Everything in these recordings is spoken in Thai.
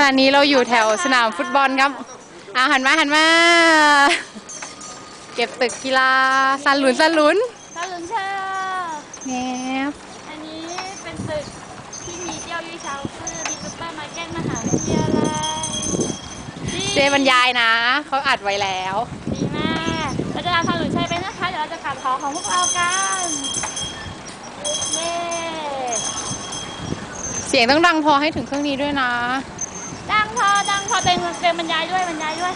ขณะนี้เราอยู่แถวสนามฟุตบอลครับอาหันมาหันมา เก็บตึกกีฬาสันหลุนสันหลุนถ้าลืมเชื่อแงบอันนี้เป็นตึกที่มีเจ้ายี่เช้าชื่อดีซุปเปอร์มาร์เก็ตมหาวิทยาลัยที่เจบรรยายนะ เขาอัดไว้แล้ว ดีมากเราจะทำทางหลุนชัยไปนะคะ เดี๋ยวเราจะกลับหอของพวกเรากันเย้ เสียงต้องดังพอให้ถึงเครื่องนี้ด้วยนะดัง พอดังพอเป็นเป็นบรรยายด้วยบรรยายด้วย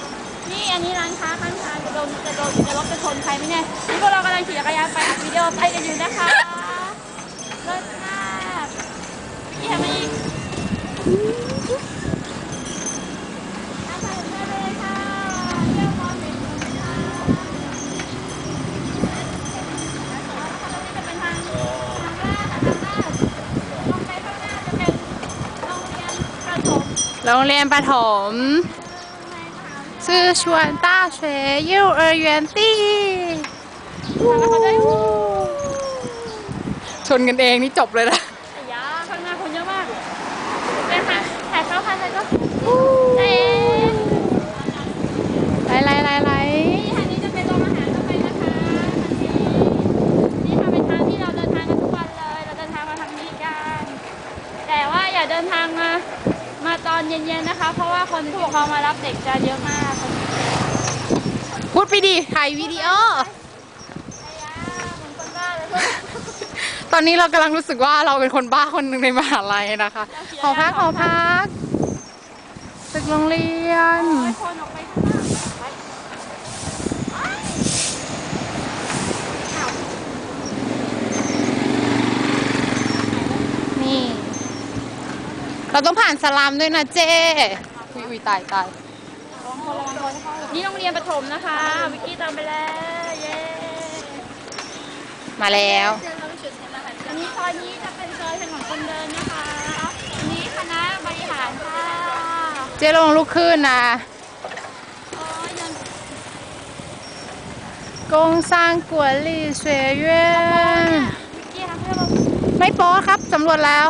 นี่อันนี้ร้านค้าข้างทางจะโดนจะโดนจะรถไปชนใครไหมเนี่ยนี่พวกเรากำลังขี่จักรยานไปอัดวิดีโอไปกันอยู่นะคะ โรงเรียนประถมชื่อชวนต้าเฉยยูเออเยนตี้ชนกันเองนี่จบเลยนะไอ้ยาข้างหน้าคนเยอะมากเป็นค่ะถ่ายเข้าค่ะถ่ายเข้าเจ๊ไล่ไล่ไล่ไล่นี่ทางนี้จะเป็นโรงอาหารเข้าไปนะคะทางนี้นี่ทางเป็นทางที่เราเดินทางกันทุกวันเลยเราเดินทางมา อย่าเดินทางมามาตอนเย็นๆนะคะ เพราะว่าคนผู้ปกครองมารับเด็กจะเยอะมากคนนี้พูดไปดิถ่ายวิดีโอไอ้ยาเหมือนคนบ้าเลยเพื่อนตอนนี้เรากำลังรู้สึกว่าเราเป็นคนบ้าคนหนึ่งในมหาลัยนะคะหอพักหอพักตึกโรงเรียนไปคนออกไปข้างหน้าไปอ้าว นี่ เราต้องผ่านสลามด้วยนะเจ้อุยอุยตายตายระวังคนระวังคนนี่โรงเรียนประถมนะคะ วิกกี้ตามไปแล้ว เย้มาแล้วอันนี้ซอยนี้จะเป็นซอยถนนคนเดินนะคะอันนี้คณะบริหารค่ะเจ้ลงลุกขึ้นนะโอ้ยยังกงซางกัวลี่เสวยเ院วิกกี้ทำให้เราไม่โป๊ครับสำรวจแล้ว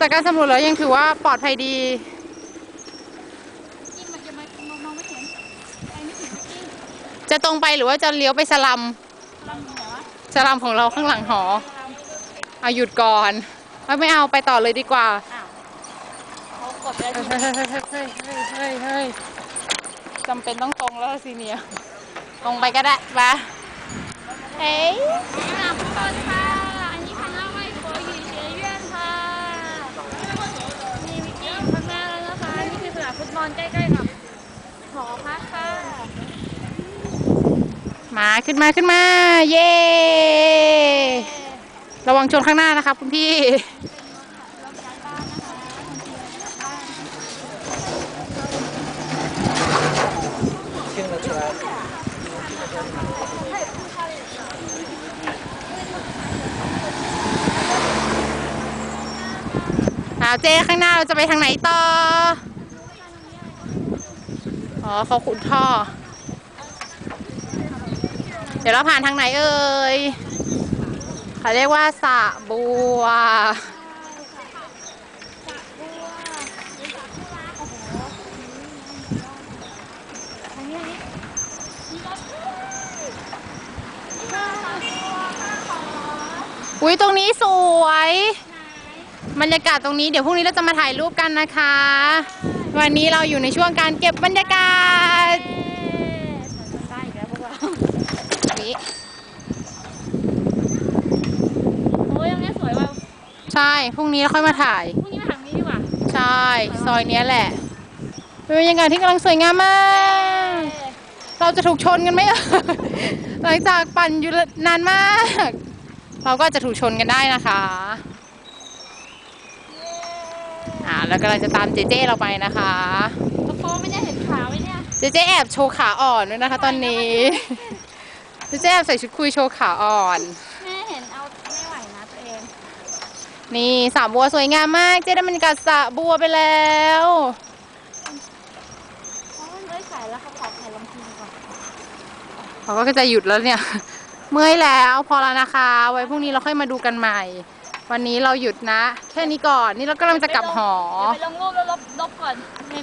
จากการสำรวจแล้วยังถือว่าปลอดภัยดีกิ้งมันจะมามองมองไม่เห็นไปไม่ถึงวิกกี้จะตรงไปหรือว่าจะเลี้ยวไปสลัมลำไหนวะสลัมของเราข้างหลังหอเอาหยุดก่อนไม่ไม่เอาไปต่อเลยดีกว่าอ้าวเขากดไปแล้วเฮ้ยทีเฮ้ยเฮ้ยเฮ้ยเฮ้ยเฮ้ยเฮ้ยจำเป็นต้องตรงแล้วสิเนี่ยตรงไปก็ได้ปะเอ้ยสนามฟุตบอลค่ะ อันนี้คณะไหว้โขหยีเฉียเยื่อนค่ะมีวิกกี้อยู่ข้างหน้าแล้วนะคะ นี่คื อนใกล้ๆกับหอพักค่ะ มาขึ้นมาขึ้นมา เย้ระวังชนข้างหน้านะครับคุณพี่เอาเจ้ข้างหน้าเราจะไปทางไหนต่อ อ๋อเขาขุดท่อ เดี๋ยวเราผ่านทางไหนเอ่ยเขาเรียกว่าสะบัวอุ้ยตรงนี้สวย บรรยากาศตรงนี้เดี๋ยวพรุ่งนี้เราจะมาถ่ายรูปกันนะคะ วันนี้เราอยู่ในช่วงการเก็บบรรยากาศได้อีกแล้วพวกเรานี่โอ้ยยังนี้สวยว่ะใช่ พรุ่งนี้เราค่อยมาถ่าย พรุ่งนี้มาทางนี้ดีกว่า ใช่ ซอยเนี้ยแหละ เป็นบรรยากาศที่กำลังสวยงามมาก เราจะถูกชนกันไหมเอ่ยหลังจากปั่นอยู่นานมาก เราก็จะถูกชนกันได้นะคะ อ่าแล้วกำลังจะตามเจเจเราไปนะคะกระโปรงไม่ได้เห็นขาไว้เนี่ยเจเจแอบโชว์ขาอ่อนด้วยนะคะ ตอนนี้เจเจแอบใส่ชุดคุยโชว์ขาอ่อน แม่เห็นเอาไม่ไหวนะตัวเองนี่สระบัวสวยงามมาก เจ๊ได้บรรยากาศสระบัวไปแล้วเพราะมันเลื่อยสายแล้วเขาขอถ่ายลงทีดีกว่าเขาก็จะหยุดแล้วเนี่ย เมื่อยแล้วพอแล้วนะคะ ไว้พรุ่งนี้เราค่อยมาดูกันใหม่ วันนี้เราหยุดนะ แค่นี้ก่อน นี่เรากำลังจะกลับหอไปลงรูปแล้วลบก่อน